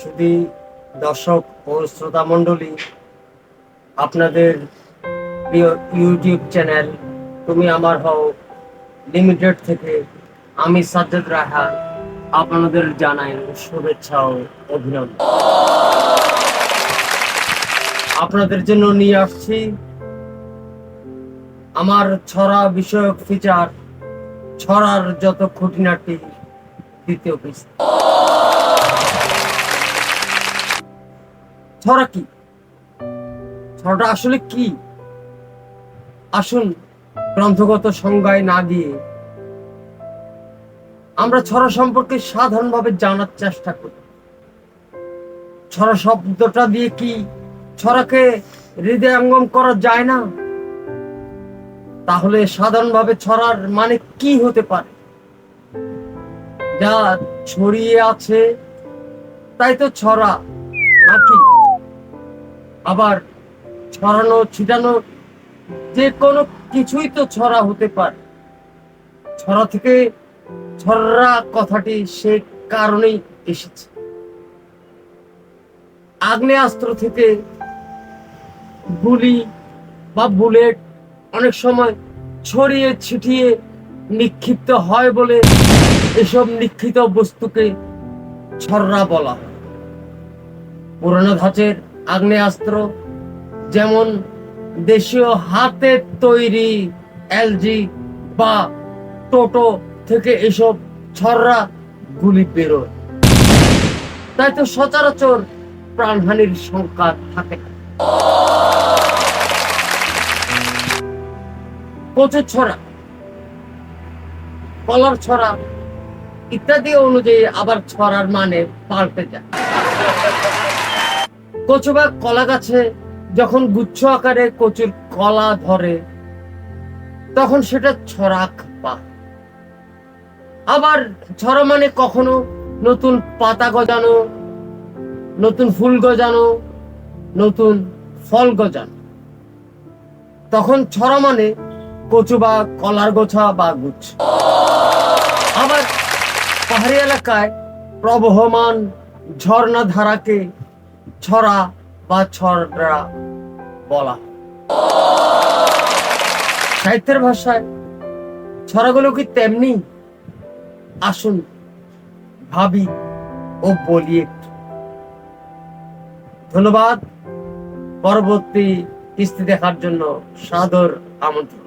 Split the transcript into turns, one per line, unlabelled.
শুধু দর্শক ও শ্রোতা মণ্ডলী, আপনাদের ইউটিউব চ্যানেল তুমি আমার হও লিমিটেড থেকে আমি সাজ্জাদ রাহা আপনাদের জানাই শুভেচ্ছা ও অভিনন্দন। আপনাদের জন্য নিয়ে আসছি আমার ছড়া বিষয়ক ফিচার ছড়ার যত খুঁটিনাটি, দ্বিতীয় কিস্তি ছড়া কি? ছড়াটা আসলে কি? আসুন গ্রন্থগত সংজ্ঞায় না গিয়ে আমরা ছড়া সম্পর্কে সাধারণভাবে জানার চেষ্টা করি। ছড়া শব্দটা দিয়ে কি ছড়াকে হৃদয়ঙ্গম করা যায় না? তাহলে সাধারণভাবে ছড়ার মানে কি হতে পারে? যা ছড়িয়ে আছে, তাই তো ছড়া, নাকি? আবার ছড়ানো, ছিটানো, যে কোনো কিছুই তো ছড়া হতে পারে। ছড়া থেকে ছড়া কথাটি সে কারণেই এসেছে। আগ্নেয়াস্ত্র থেকে গুলি বা বুলেট অনেক সময় ছড়িয়ে ছিটিয়ে নিক্ষিপ্ত হয় বলে এসব নিক্ষিত বস্তুকে ছড়রা বলা হয়। পুরনো ধাঁচের আগ্নেয়াস্ত্র, যেমন দেশীয় হাতের তৈরি এলজি বা টোটো থেকে এসব ছড়রা গুলি বেরোয় তাই তো সচরাচর প্রাণহানির সংখ্যা থাকে না। ছড়া, কলার ছড়া ইত্যাদি অনুযায়ী আবার ছড়ার মানে পাল্টে যায় কচু বা কলা গাছে যখন গুচ্ছ আকারে কচুর কলা ধরে, তখন সেটা ছড়া পা। আবার ছড়া মানে কখনো নতুন পাতা গজানো, নতুন ফুল গজানো, নতুন ফল গজানো। তখন ছড়া মানে কচু বা কলার গোছা বা গুচ্ছ। আবার পাহাড়ি এলাকায় প্রবহমান ঝর্ণা ধারাকে ছড়া বা ছড়া বলা। সাহিত্যের ভাষায় ছড়াগুলো কি তেমনি আসুন ভাবি ও বলি একটু। ধন্যবাদ পরবর্তী কিস্তি দেখার জন্য সাদর আমন্ত্রণ।